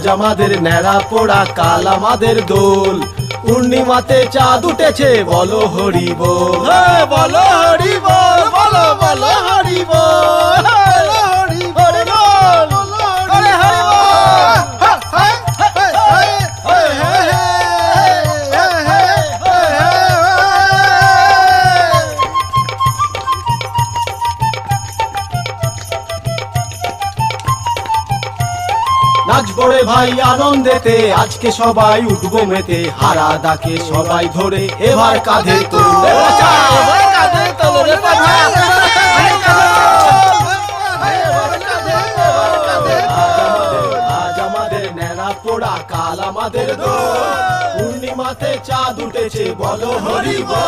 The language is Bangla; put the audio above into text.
আজ আমাদের ন্যাড়া পোড়া কাল আমাদের দোল। পূর্ণিমাতে চাঁদ উঠেছে বলো হরি বল। হ্যাঁ, বলো। নাচবো রে ভাই আনন্দেতে আজকে সবাই উঠবো মেতে। হারা দাকে সবাই ধরে এবার কাঁধে ন্যাড়া পোড়া কাল আমাদের পূর্ণিমাতে চাঁদ উঠেছে বলো হরি বল